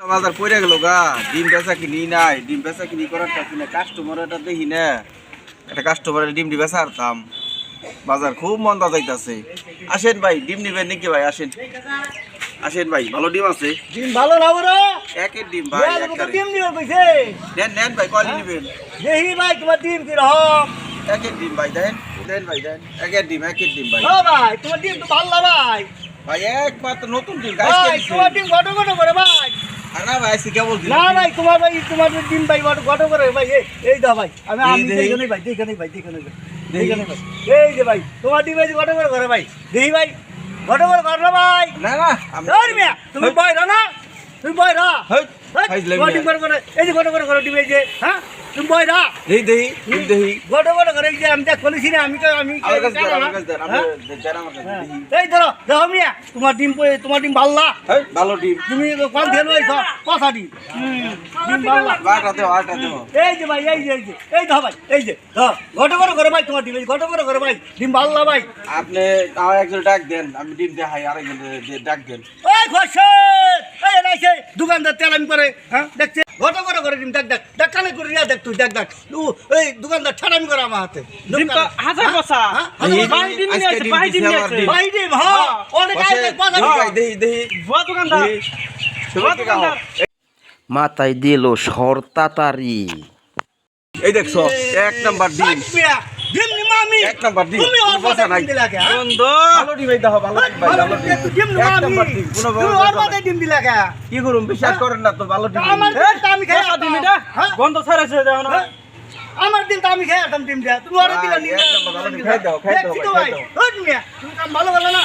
বাজার পড়ে গেল গা। ডিম বেচা কিনি নাই ডিম বেচা কিনি করার কিনা কাস্টমার এটা দেখি না। একটা কাস্টমারের ডিম ডি বেচা আরতাম বাজার খুব মন্দা যাইতাছে। আসেন ভাই ডিম নিবেন নাকি ভাই? আসেন। আসেন ভাই ভালো ডিম আছে? ডিম ভালো না বড়? একের ডিম ভাই একবারে। ডিম নিবে কইছে নেন নেন ভাই কয়লি নিবেন। দেহি ভাই তোমার ডিম কি রকম একের ডিম ভাই দেন দেন ভাই দেন। একের ডিম একের ডিম ভাই। ও ভাই তোমার ডিম তো ভালো না ভাই। ভাই একমাত্র নতুন ডিম ভাই তোমার ডিম। গটো গটো করে ভাই। আর কে ভাই আজকে না ভাই তোমার ভাই তোমার ডিম ভাই গটো করে ভাই এই- এই দাও ভাই আমি আমি। ভাই নেই ভাই দেখে ভাই। ভাই। এই যে ভাই তোমার ডিম ভাই গটো করে করে ভাই দেহি ভাই গটো করে করে না ভাই। না না আমি তুমি বয়রা না? তুমি বয়রা? হেই, করে করে এই যে গটো করে করে ডিম যে হ্যাঁ? তুমি গটো করে যে আমি দেখ বলেছি না আমি তো আমি হ্যাঁ? হ্যাঁ। এই ধরো দেখো মিয়া তোমার ডিম পয়ে- তোমার ডিম ভাল্লা ভালো ডিম। তুমি ডিম হুম, ডিম ভাল্লা আটা দেও আটা দেও। এই যে ভাই এই যে এই যে এই ধর ভাই এই যে ধর। ঘটো ঘটো করে ভাই তোমার ডিম এই ঘটো ঘটো করে ভাই ডিম ভাল্লা ভাই? আপনি আমার একজন ডাক দেন আমি ডিম দেখাই আরেকজন ডাক দেন। ওই এই দোকানদার তেলামি করে হ্যাঁ? দেখছে ঘটো ঘটো করে ডিম দেখ দেখ দেখ কানে করে দেখ তুই দেখ দেখ। এই দোকানদার ছাড়ামি করে আমার হাতে। হাজার বসা হ্যাঁ? ডিম নিয়ে ডিম নিয়ে। ভাই ডিম হ্যাঁ অনেক আইছে দোকানদার। দোকানদার। মাথায় দিল শর্তাতারি এই দেখছ এক নাম্বার ডিম। আমি। এক নাম্বার ডিম তুমি ওর মাথায় নাই। ডিম দিলা কে হ্যাঁ? বন্ধ। ভালো ডিম এই দেখো ভালো ডিম ভালো ডিম এক আমি তুমি ওর মাথায় ডিম দিলা কে কি করুম? বিশ্বাস করেন না তো ভালো ডিম। আমার তো আমি খাই আদি মিটা। হ্যাঁ? গন্ধ ছাড়াইছে দাও না। হ্যাঁ? আমার দিন তো আমি খাই আদম ডিম দিয়া। তুমি ওর দিলা নি খাই দাও, খাই দাও, খাই মিয়া। তুমি কাম ভালো গেল না।